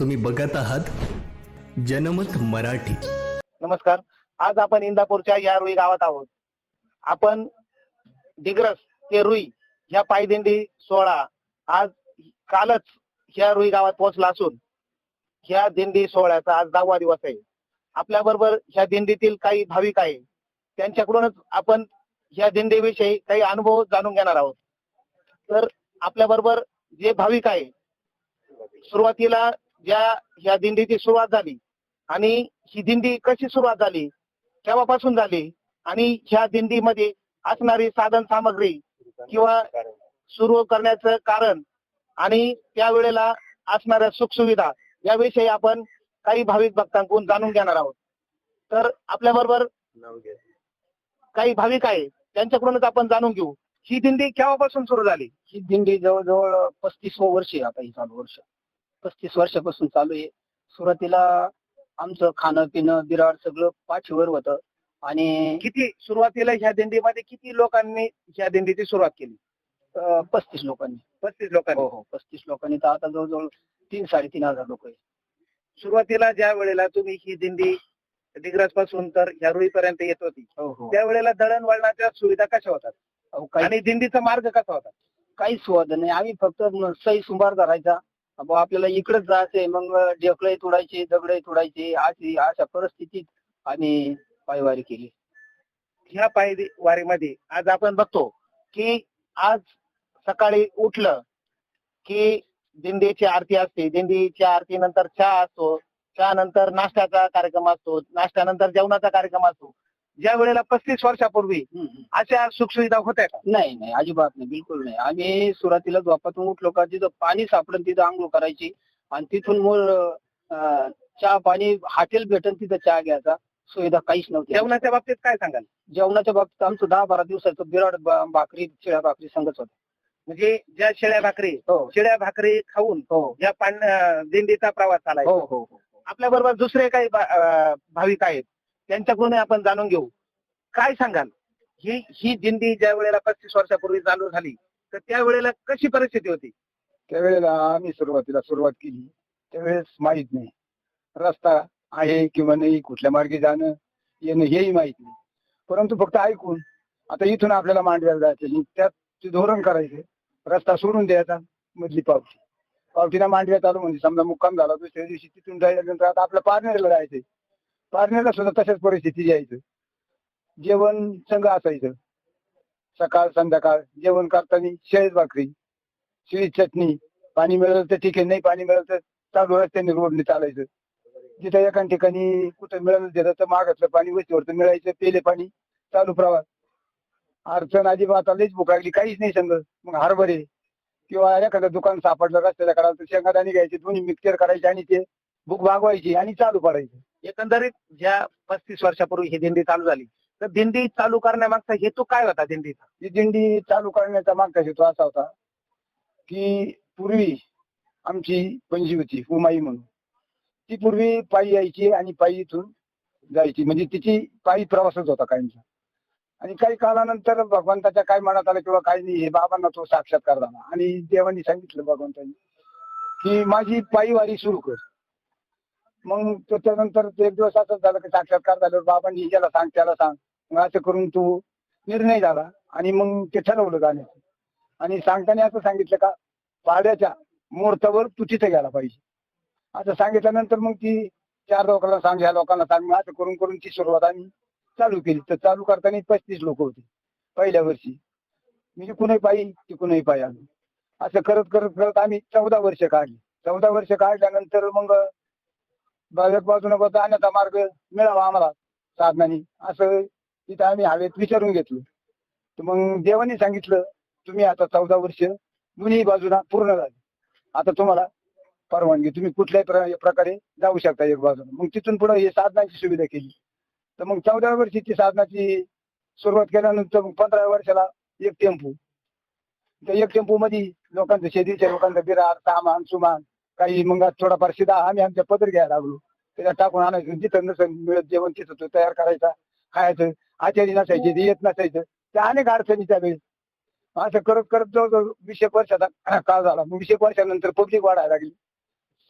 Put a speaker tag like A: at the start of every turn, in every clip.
A: तुम्ही बघत आहात जनमत मराठी.
B: नमस्कार. आज आपण इंदापूरच्या या रुई गावात आहोत. आपण दिग्रस ते रुई ह्या पायदिंडी सोहळा आज कालच ह्या रुई गावात पोहोचला असून ह्या दिंडी सोहळ्याचा आज दहावा दिवस आहे. आपल्या बरोबर ह्या दिंडीतील काही भाविक आहे. त्यांच्याकडूनच आपण ह्या दिंडीविषयी काही अनुभव जाणून घेणार आहोत. तर आपल्या बरोबर जे भाविक आहे सुरुवातीला ज्या ह्या दिंडीची सुरुवात झाली आणि ही दिंडी कशी सुरुवात झाली केव्हापासून झाली आणि ह्या दिंडीमध्ये असणारी साधन सामग्री किंवा सुरू करण्याचं कारण आणि त्यावेळेला असणाऱ्या सुखसुविधा याविषयी आपण काही भाविक भक्तांकडून जाणून घेणार आहोत. तर आपल्या बरोबर काही भाविक आहे त्यांच्याकडूनच आपण जाणून घेऊ. ही दिंडी केव्हापासून सुरू झाली?
C: ही दिंडी जवळजवळ पस्तीस वर्ष आहे आता ही चालू वर्ष. पस्तीस वर्षापासून चालू आहे. सुरुवातीला आमचं खाणं पिणं बिराड सगळं पाठीवर होतं. आणि
B: किती सुरुवातीला ह्या दिंडीमध्ये किती लोकांनी ह्या दिंडीची सुरुवात केली?
C: अं, पस्तीस लोकांनी.
B: पस्तीस लोकांनी?
C: हो हो पस्तीस लोकांनी. तर आता जवळजवळ तीन साडेतीन हजार लोक आहे.
B: सुरुवातीला ज्या वेळेला तुम्ही ही दिंडी दिग्रसपासून तर ह्या रुईपर्यंत येत होती
C: हो हो.
B: त्यावेळेला दळणवळणाच्या सुविधा कशा होतात?
C: अहो, काही
B: आणि दिंडीचा मार्ग कसा होता?
C: काही सुवाद नाही. आम्ही फक्त सही सुंभार धरायचा बा आपल्याला इकडंच जायचंय. मग ढेकळे तोडायचे दगडे तोडायचे अशी अशा परिस्थितीत आम्ही पायवारी केली.
B: ह्या पायवारीमध्ये आज आपण बघतो की आज सकाळी उठलं की दिंडीची आरती असते. दिंडीच्या आरती नंतर चहा असतो. चहा नंतर नाश्त्याचा कार्यक्रम असतो. नाश्त्यानंतर जेवणाचा कार्यक्रम असतो. ज्या वेळेला पस्तीस वर्षापूर्वी. अशा सुखसुविधा होत्या का?
C: नाही नाही अजिबात नाही बिलकुल नाही. आम्ही सुरुवातीला झोपातून उठलो का तिथं पाणी सापडून तिथं आंघोळ करायची. आणि तिथून अं, चहा पाणी हॉटेल भेटन तिथं चहा घ्यायचा. सुविधा काहीच नव्हती
B: जेवणाच्या बाबतीत काय सांगाल?
C: जेवणाच्या बाबतीत आमचं दहा बारा दिवसाचं बिराड भाकरी शिळ्या भाकरी संगच होत
B: म्हणजे ज्या शेळ्या भाकरी
C: हो.
B: शेळ्या भाकरी खाऊन
C: हो.
B: ज्या पान अं, दिंडीचा प्रवास
C: हो
B: चालायचा
C: हो हो.
B: आपल्या बरोबर दुसरे काही भाविक आहेत? त्यांच्याकडून आपण जाणून घेऊ. काय सांगाल? ही ही दिंडी ज्या वेळेला पस्तीस वर्षापूर्वी चालू झाली तर त्यावेळेला कशी परिस्थिती होती?
D: त्यावेळेला आम्ही सुरुवातीला सुरुवात केली. त्यावेळेस माहीत नाही. रस्ता आहे किंवा नाही कुठल्या मार्गे जाणं येणं हेही माहीत नाही. परंतु फक्त ऐकून आता इथून आपल्याला मांडव्याला जायचं त्यात ते धोरण करायचे रस्ता सोडून द्यायचा मधली पावती. पावतीला मांडव्यात आलो म्हणजे समजा मुक्काम झाला दुसऱ्या दिवशी तिथून जायल्यानंतर आता आपल्या पारनेरला जायचंय. पारण्याला सुद्धा तशाच परिस्थिती यायचं. जेवण संघ असायचं. सकाळ संध्याकाळ जेवण करताना शेळीच भाकरी शिळी चटणी पाणी मिळालं तर ठीक आहे नाही पाणी मिळालं तर चालू रस्त्याने रोडने चालायचं. जिथं एका ठिकाणी कुठं मिळालं तिथं तर मागातलं पाणी वस्तीवर मिळायचं पेले पाणी चालू प्रवास. अडचण अजिबात लईच भूक लागली काहीच नाही संग मग हरभरे किंवा एखादं दुकान सापडलं रस्त्याला करायला तर शेंगादाणी घ्यायचे दोन्ही मिक्सर करायचे आणि ते भूक भागवायची आणि चालू पडायचं
B: एकंदरीत ज्या पस्तीस वर्षापूर्वी ही दिंडी चालू झाली तर दिंडी चालू करण्यामागचा हेतू काय होता दिंडीचा?
D: ही दिंडी चालू करण्याचा मागचा हेतू असा होता की पूर्वी आमची पणजी होती उमाई म्हणून. ती पूर्वी पायी यायची आणि पायी इथून जायची म्हणजे तिची पायी प्रवासच होता कायमचा. आणि काही काळानंतर भगवंताच्या काय मनात आलं किंवा काही नाही हे बाबांना तो साक्षात्कार झाला. आणि देवानी सांगितलं भगवंतांनी की माझी पायी वारी सुरू कर. मग त्याच्यानंतर एक दिवस असंच झालं की साक्षात्कार झाल्यावर बाबांनी याला सांग त्याला सांग. मग असं करून तू निर्णय झाला आणि मग ते ठरवलं जाण्याचं. आणि सांगताना असं सांगितलं का पाड्याच्या मुहूर्तावर तू तिथे गेला पाहिजे. असं सांगितल्यानंतर मग ती चार लोकांना सांग ह्या लोकांना सांग मग असं करून करून ती सुरुवात आम्ही चालू केली. तर चालू करताना पस्तीस लोक होते पहिल्या वर्षी. म्हणजे कुणी पायी तिकूनही पायी आलो. असं करत करत करत आम्ही चौदा वर्ष काढली. चौदा वर्ष काढल्यानंतर मग बाजूक बाजूने अन्यथा मार्ग मिळावा आम्हाला. साधनाने. असं तिथं आम्ही हवेत विचारून घेतलं. तर मग देवाने सांगितलं तुम्ही आता चौदा वर्ष दोन्ही बाजूला पूर्ण झाली. आता तुम्हाला परवानगी. तुम्ही कुठल्याही प्र- प्रकारे जाऊ शकता एक बाजूला. मग तिथून पुढे हे साधनाची सुविधा केली. तर मग चौदा वर्षीची साधनाची सुरुवात केल्यानंतर मग पंधरा वर्षाला एक टेम्पो. त्या एक टेम्पो मध्ये लोकांचं शेतीच्या लोकांचं बिरार सामान सुमान काही मग थोडाफार शिदा आम्ही आमच्या पदर घ्यायला लागलो. त्याला टाकून आणायचं. जिथं नसेल मिळत जेवण तिथं तो तयार करायचा खायचं. आचारी नसायचे ते येत नसायचं त्या अनेक अडचणी त्यावेळी असं करत करत जवळजवळ वीस एक वर्षाचा काळ झाला. मग वीस एक वर्षानंतर पब्लिक वाढायला लागली.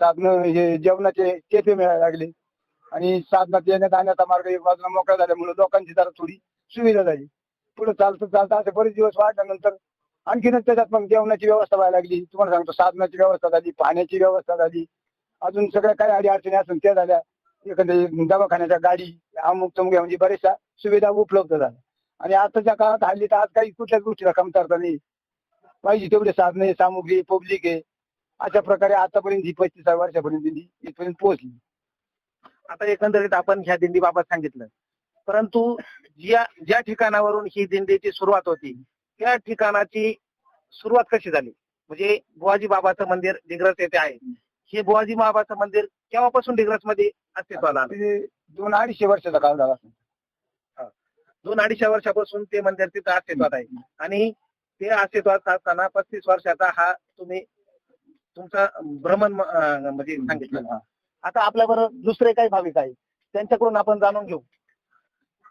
E: साधनं हे जेवणाचे तेथे मिळायला लागले. आणि साधनात येण्या आणण्याचा मार्ग एक बाजूला मोकळा झाल्यामुळे लोकांची जरा थोडी सुविधा झाली. पुढे चालतं चालतं असे बरेच दिवस वाढल्यानंतर आणखीनच त्याच्यात मग जेवणाची व्यवस्था व्हायला लागली. तुम्हाला सांगतो साधनाची व्यवस्था झाली पाण्याची व्यवस्था झाली. अजून सगळ्या काही अडी अडचणी असून त्या झाल्या. एखाद्या दवाखान्याच्या गाडी अमुक तमुक म्हणजे बऱ्याचशा सुविधा उपलब्ध झाल्या. आणि आताच्या काळात हल्ली तर आज काही कुठल्याच गोष्टीला कमतरता नाही. पाहिजे तेवढे साधने सामुग्री पब्लिक आहे. अशा प्रकारे आतापर्यंत ही पस्तीस वर्षापर्यंत दिंडी इथपर्यंत पोहोचली.
B: आता एकंदरीत आपण ह्या दिंडीबाबत सांगितलं. परंतु ज्या ज्या ठिकाणावरून ही दिंडीची सुरुवात होती त्या ठिकाणाची सुरुवात कशी झाली? म्हणजे बुवाजी बाबाचं मंदिर डिग्रस येथे आहे. हे बुवाजी बाबाचं मंदिर केव्हापासून डिग्रसमध्ये अस्तित्वाला आलं?
E: ते दोन अडीचशे वर्षाचा काळ झाला असेल.
B: दोन अडीचशे वर्षापासून ते मंदिर तिथं अस्तित्वात आहे. आणि ते अस्तित्वात असताना पस्तीस वर्षाचा हा तुम्ही तुमचा भ्रमण म- अं, म्हणजे सांगितलं. आता आपल्या बरोबर दुसरे काही भाविक आहे त्यांच्याकडून आपण जाणून घेऊ.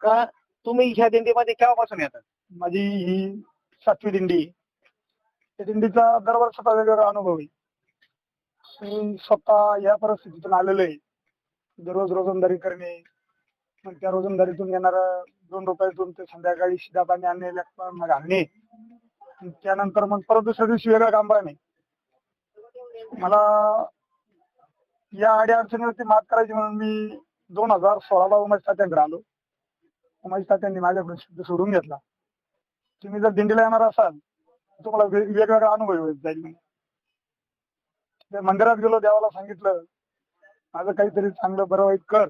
B: का तुम्ही ह्या दिंडीमध्ये केव्हापासून येतात?
E: माझी ही सातवी दिंडी. त्या दिंडीचा दरवर्षाचा वेगवेगळा अनुभव आहे. मी स्वतः या परिस्थितीतून आलेलो आहे. दररोज रोजंदारी करणे मग त्या रोजंदारीतून येणार दोन रुपयातून ते संध्याकाळी शिदा पाणी आणणे लेकरं मग आणणे. त्यानंतर मग परत दुसऱ्या दिवशी वेगळं काम पाहणे. मला या अडी अडचणीवरती मात करायची म्हणून मी दोन हजार सोळाला उमेश तात्यांकडे आलो. उमेश तात्यांनी माझ्याकडून शब्द सोडून घेतला. तुम्ही जर दिंडीला येणार असाल तुम्हाला वेगवेगळा अनुभव येत जाईल त्या मंदिरात गेलो देवाला सांगितलं माझं काहीतरी चांगलं बरं वाईट कर.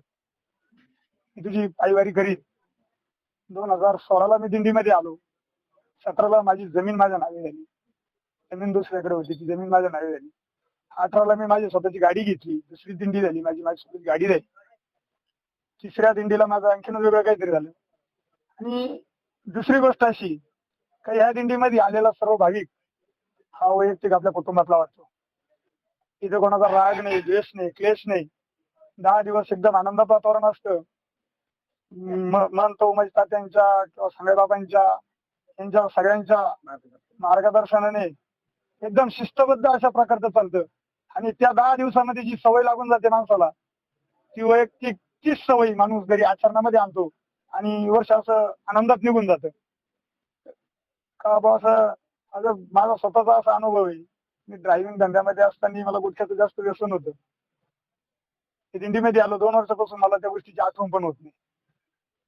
E: तुझी पायवारी करीत दोन हजार सोळाला मी दिंडीमध्ये आलो. सतराला माझी जमीन माझ्या नावे झाली. जमीन दुसऱ्याकडे होती ती जमीन माझ्या नावे झाली. अठराला मी माझी स्वतःची गाडी घेतली. दुसरी दिंडी झाली माझी माझी स्वतःची गाडी झाली. तिसऱ्या दिंडीला माझं आणखीन वेगळं काहीतरी झालं. आणि दुसरी गोष्ट अशी का ह्या दिंडीमध्ये आलेला सर्व भाविक हा वैयक्तिक आपल्या कुटुंबातला वाटतो. इथे कोणाचा राग नाही द्वेष नाही क्लेश नाही. दहा दिवस एकदम आनंदात वातावरण असतं. म्हणतो म्हणजे तात्यांच्या किंवा संगबाबांच्या यांच्या सगळ्यांच्या मार्गदर्शनाने एकदम शिस्तबद्ध अशा प्रकारचं चालतं. आणि त्या दहा दिवसामध्ये जी सवय लागून जाते माणसाला ती वैयक्तिक तीच सवय माणूस घरी आचरणामध्ये आणतो. आणि वर्ष असं आनंदात निघून जातं. का बा असं माझं माझा स्वतःचा असा अनुभव आहे. मी ड्रायव्हिंग धंद्यामध्ये असताना मला गुटख्याचं जास्त व्यसन होतं. दिंडीमध्ये आलो दोन वर्षापासून मला त्या गोष्टीची आठवण पण होत नाही.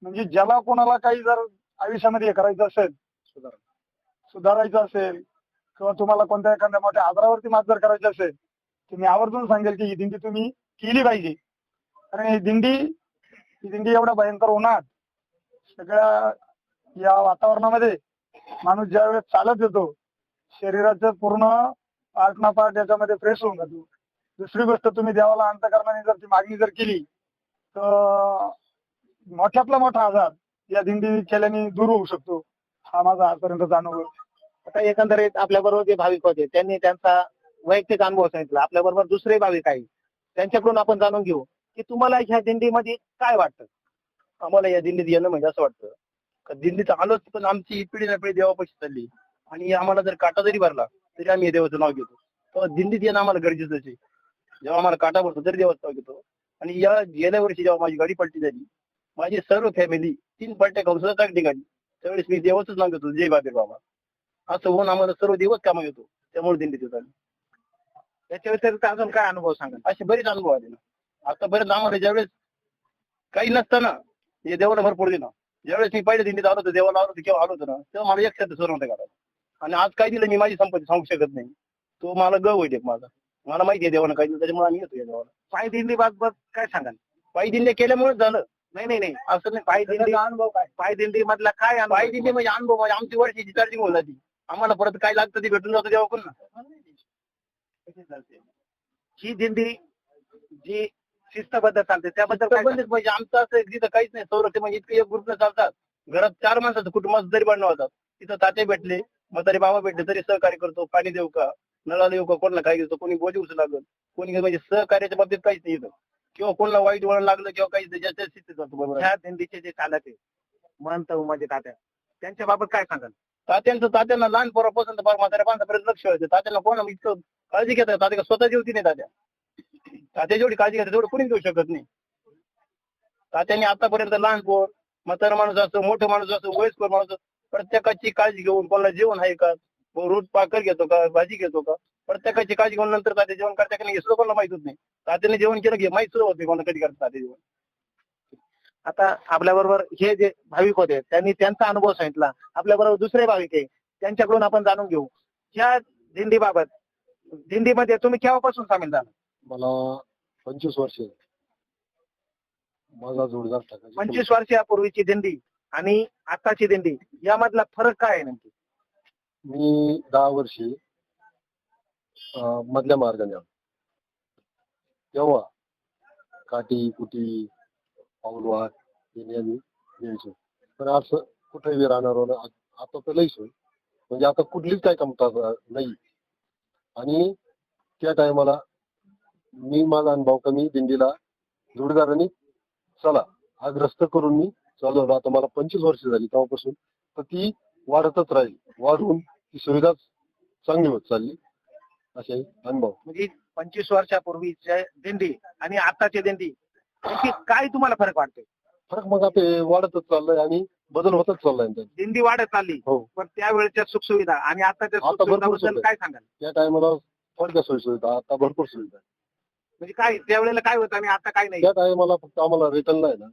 E: म्हणजे ज्याला कोणाला काही जर आयुष्यामध्ये हे करायचं असेल सुधारायचं असेल किंवा तुम्हाला कोणत्या एखाद्या मोठ्या आजारावरती मात जर करायची असेल तर मी आवर्जून सांगेल की ही दिंडी तुम्ही केली पाहिजे. कारण ही दिंडी ही दिंडी एवढ्या भयंकर उन्हात सगळ्या या वातावरणामध्ये माणूस ज्या वेळेस चालत येतो शरीराचं पूर्ण पार्ट ना पार्ट याच्यामध्ये फ्रेश होऊन जातो. दुसरी गोष्ट तुम्ही देवाला अंतकरणाने जर ती मागणी जर केली तर मोठ्यातला मोठा आजार या दिंडी केल्याने दूर होऊ शकतो. हा माझा आजपर्यंतचा अनुभव
B: आता एकंदरीत आपल्या बरोबर जे भाविक होते त्यांनी त्यांचा वैयक्तिक अनुभव सांगितला. आपल्या बरोबर दुसरे भाविक आहे त्यांच्याकडून आपण जाणून घेऊ की तुम्हाला ह्या दिंडीमध्ये काय वाटतं?
F: आम्हाला या दिंडीत येणं म्हणजे असं वाटतं. दिल्लीत आलोच पण आमची पिढी ना पिढी देवापाशी चालली. आणि आम्हाला जर काटा जरी भरला तरी आम्ही देवाचं नाव घेतो. तेव्हा दिल्लीत येणं आम्हाला गरजेचंच आहे. जेव्हा आम्हाला काटा भरतो तरी देवाचं नाव घेतो. आणि या गेल्या वर्षी जेव्हा माझी गाडी पलटी झाली माझी सर्व फॅमिली तीन पलट्या खाऊन सुद्धा चांगली गाडी त्यावेळेस मी देवाचंच नाव घेतो जय बाबीर बाबा. असं होऊन आम्हाला सर्व देवच कामा घेतो. त्यामुळे दिल्लीत येतो आम्ही
B: त्याच्या व्यतिरिक्त अजून काय अनुभव सांगा
F: असे बरेच अनुभव आले ना. आतापर्यंत आम्हाला ज्यावेळेस काही नसताना हे देवाला भरपूर दिलं. ज्यावेळेस मी पहिल्या दिंडीत आलो होतो देवाला आलो होतो किंवा आलो होतो ना तेव्हा मला एक सुरू नव्हतं करायला आणि आज काय दिलं मी माझी संपत्ती सांगू शकत नाही. तो मला ग होईल एक माझा. मला माहिती आहे देवानं काय दिलं त्याच्यामुळे आम्ही येतो या देवाला.
B: पाय दिंडी बाबत काय सांगाल?
F: पायी दिंड्या केल्यामुळेच झालं.
B: नाही नाही नाही.
F: असं नाही पायी दिंडी
B: अनुभव काय? पाय दिंडी मधला काय अनुभव?
F: पायी दिंडी म्हणजे अनुभव म्हणजे आमची वर्षाची चार्जिंग होऊन जाती. आम्हाला परत काय लागतं ते भेटून जातं देवा कोण
B: ही दिंडी जी शिस्तबद्ध चालते. त्याबद्दल
F: म्हणजे आमचं असं तिथं काहीच नाही संरक्षण म्हणजे इतकं एक ग्रुपने चालतात. घरात चार माणसाचं कुटुंब असं तरी बनवतात होतात तिथं ताते भेटले म्हातारे मामा भेटले तरी सहकार्य करतो पाणी देऊ का नळाला येऊ का कोणाला काय घेतो कोणी बोजी उचलू लागल कोणी म्हणजे सहकार्याच्या बाबतीत काहीच नाही इथं. किंवा कोणाला वाईट वळण लागलं किंवा काही ज्याच्या स्थितीत जातो बरोबर
B: ह्या दिंडीचे जे चालक आहे महंत उमाजी तात्या त्यांच्या बाबत काय सांगाल?
F: तात्यांचं तात्यांना लहान पोरापासून तर फार म्हाताऱ्या माणसापर्यंत लक्ष व्हायचं तात्यांना कोण इतकं काळजी घेतात तात्या स्वतःची होती नाही तात्या. तात्या जेवढी काळजी घेतात तेवढं कोणीच घेऊ शकत नाही. तात्याने आतापर्यंत लहान पोर म्हातारा माणूस असो मोठं माणूस असो वयस्कर माणूस प्रत्येकाची काळजी घेऊन कोणाला जेवण आहे का? रोज पाकर घेतो का? भाजी घेतो का? प्रत्येकाची काळजी घेऊन नंतर तात्या जेवण करता का नाही हे सुद्धा कोणाला नाही. तात्याने जेवण केलं की माहीत सुद्धा होत नाही कोणाला कधी करतात तात्या जेवण.
B: आता आपल्या बरोबर हे जे भाविक होते त्यांनी त्यांचा अनुभव सांगितला. आपल्या बरोबर दुसरे भाविक आहे त्यांच्याकडून आपण जाणून घेऊ. ह्या दिंडीबाबत दिंडीमध्ये तुम्ही केव्हापासून सामील झाला
G: मला पंचवीस वर्ष. माझा जोडदार टाकायचा.
B: पंचवीस वर्षापूर्वीची दिंडी आणि आताची दिंडी यामधला फरक काय आहे नेमकी?
G: मी दहा वर्षे अं, मधल्या मार्गाने आलो. तेव्हा काठी कुटी पाऊलवार हे आम्ही घ्यायचो. पण असं कुठेही राहणार आता तर लईच होय म्हणजे आता कुठलीच काय कमता नाही. आणि त्या टायमाला मी माझा अनुभव कमी दिंडीला जोडीदारांनी चला आग्रस्त करून मी चालवलं आता मला पंचवीस वर्ष झाली तेव्हापासून तर ती वाढतच राहील. वाढून ती सुविधा चांगली होत चालली. असे अनुभव.
B: म्हणजे पंचवीस वर्षापूर्वीची दिंडी आणि आताची दिंडी काय तुम्हाला फरक वाटतोय?
G: फरक मग आता वाढतच चाललंय आणि बदल होतच चाललाय.
B: दिंडी वाढत चालली.
G: हो.
B: पण त्यावेळेच्या सुखसुविधा आणि आताच्या काय सांगाल?
G: त्या टायमाला थोडक्या सोयी सुविधा आता भरपूर सुविधा.
B: म्हणजे काय त्यावेळेला काय होतं आणि आता काय नाही?
G: त्या टायमाला फक्त आम्हाला रिटर्नला आहे ना.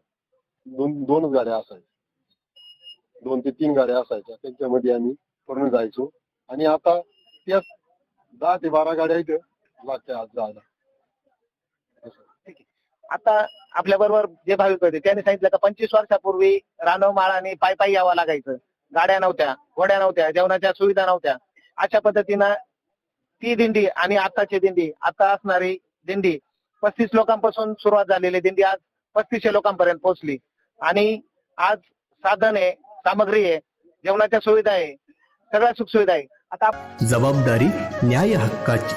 G: दोन दोनच गाड्या असायच्या. दोन ते तीन गाड्या असायच्या. त्यांच्यामध्ये आम्ही पूर्ण जायचो. आणि आता त्या दहा ते बारा गाड्या इथं लागत्या आज जायला.
B: आता आपल्या बरोबर जे भाविक होते त्यांनी सांगितलं का पंचवीस वर्षापूर्वी रानव माळाने पायी पायी यावं लागायचं. गाड्या नव्हत्या घोड्या नव्हत्या जेवणाच्या सुविधा नव्हत्या. अशा पद्धतीनं ती दिंडी आणि आताची दिंडी आता असणारी दिंडी. पस्तीस लोकांपासून सुरुवात झालेली दिंडी आज पस्तीसशे लोकांपर्यंत पोहोचली. आणि आज साधन आहे सामग्री आहे जेवणाच्या सुविधा आहे सगळ्या सुखसुविधा आहे. आता
A: जबाबदारी न्याय हक्काची